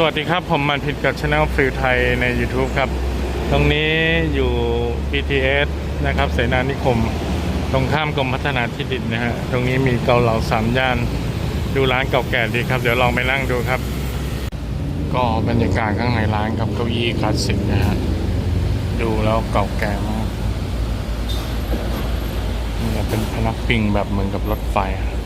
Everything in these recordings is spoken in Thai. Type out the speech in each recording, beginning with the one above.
สวัสดีครับ ผมมันผิดกับช anel ฟิลไทยใน YouTube ครับ ตรงนี้อยู่ BTS นะครับ เสนานิคม ตรงข้ามกรมพัฒนาที่ดินนะฮะ ตรงนี้มีเกาเหลาสามย่าน ดูร้านเก่าแก่ดีครับ เดี๋ยวลองไปนั่งดูครับ ก็บรรยากาศข้างในร้านครับเก้าอี้คลาสสิกนะฮะ ดูแล้วเก่าแก่มากนี่เป็นพนักพิงแบบเหมือนกับรถไฟอะ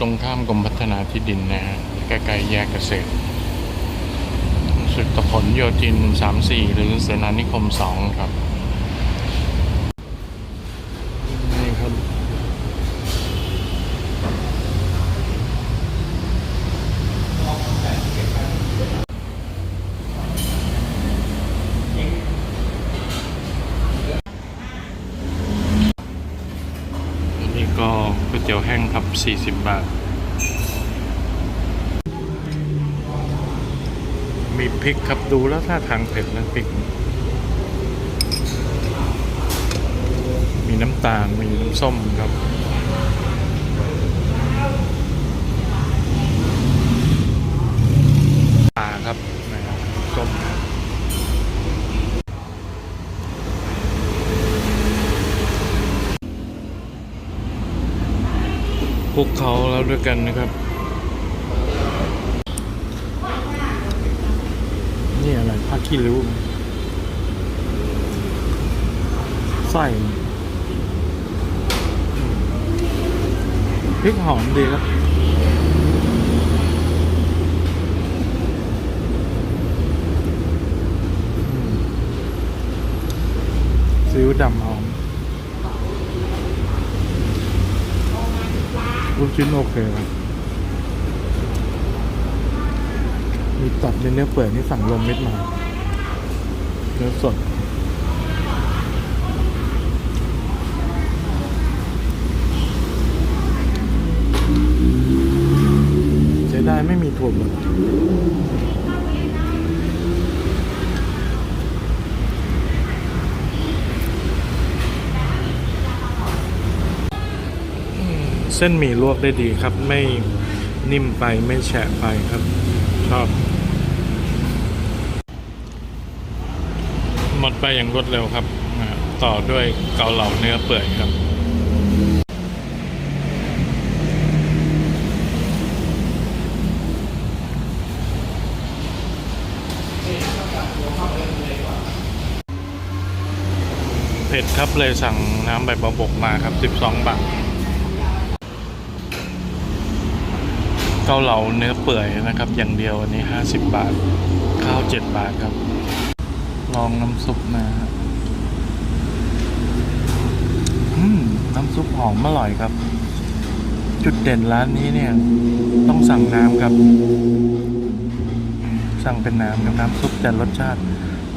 ตรงข้ามกรมพัฒนาที่ดินนะฮะใกล้ๆแยกเกษตรสุดผลโยธิน 34 หรือเสนานิคม 2 ครับ นี่ครับ อันนี้ก็ก๋วย เตี๋ยวแห้งครับ 40 บาท มีพริกครับดูแล้วท่าทางเผ็ดนะพริก มีน้ำตาล มีน้ำส้มครับ ปลาครับนะครับส้ม พวกเขาแล้วด้วยกันนะครับ นี่อะไรผ้าขี้ริ้วไส้พริกหอมดีครับซีอิ๊วดำหอม ลูกชิ้นโอเคครับมีตัดในเนื้อเปื่อยนี่สั่งลมเม็ดมาเนื้อสดเสียดายไม่มีถั่วเลย เส้นหมี่ลวกได้ดีครับ ไม่นิ่มไปไม่แฉะไปครับ ชอบ หมดไปอย่างรวดเร็วครับ ต่อด้วยเกาเหลาเนื้อเปื่อยครับเผ็ดครับเลยสั่งน้ำใบบะบกมาครับ 12 บาท เกาเหลาเนื้อเปื่อยนะครับ อย่างเดียวอันนี้ 50 บาท ข้าว 7 บาทครับ ลองน้ำซุปนะฮะน้ำซุปหอมอร่อยครับ จุดเด่นร้านนี้เนี่ย ต้องสั่งน้ำครับ สั่งเป็นน้ำครับน้ำซุปแต่รสชาติ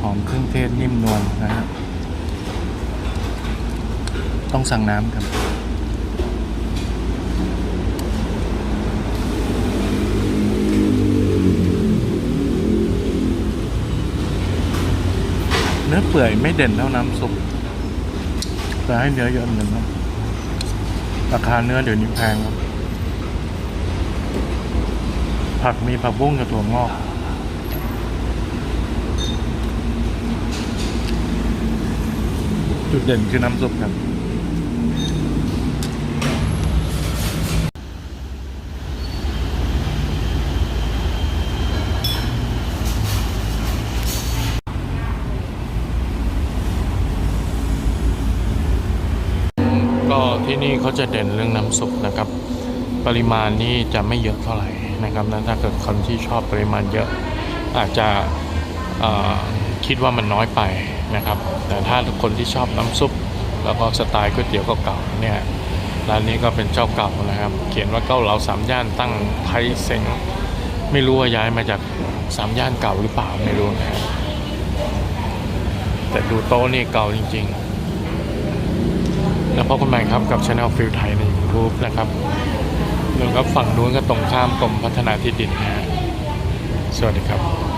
หอมเครื่องเทศนิ่มนวลนะฮะต้องสั่งน้ำครับ อเปื่อยไม่เด่นเท่าน้ำซุปแต่ให้เนื้อเยอะหนึ่งครับราคาเนื้อเดี๋ยวนี้แพงครับ ผักมีผักบุ้งกับถั่วงอกจุดเด่นคือน้ำซุปครับ ก็ ที่นี่เขาจะเด่นเรื่องน้ำซุปนะครับ ปริมาณนี่จะไม่เยอะเท่าไหร่นะครับนะถ้าเกิดคนที่ชอบปริมาณเยอะ อาจจะคิดว่ามันน้อยไปนะครับ แต่ถ้าคนที่ชอบน้ำซุป แล้วก็สไตล์ก๋วยเตี๋ยวเก่าๆเนี่ยร้านนี้ก็เป็นเจ้าเก่านะครับ เขียนว่าเก้าเหลาสามย่านตั้งไทยเซ็งไม่รู้ว่าย้ายมาจากสามย่านเก่าหรือเปล่าไม่รู้นะฮะแต่ดูโต๊ะนี่เก่าจริง ๆ แล้วพบกันใหม่ครับกับช anel ฟิลไทยใน YouTube นะครับแล้วก็ฝั่งนู้นก็ตรงข้ามกรมพัฒนาที่ดินนะฮะสวัสดีครับ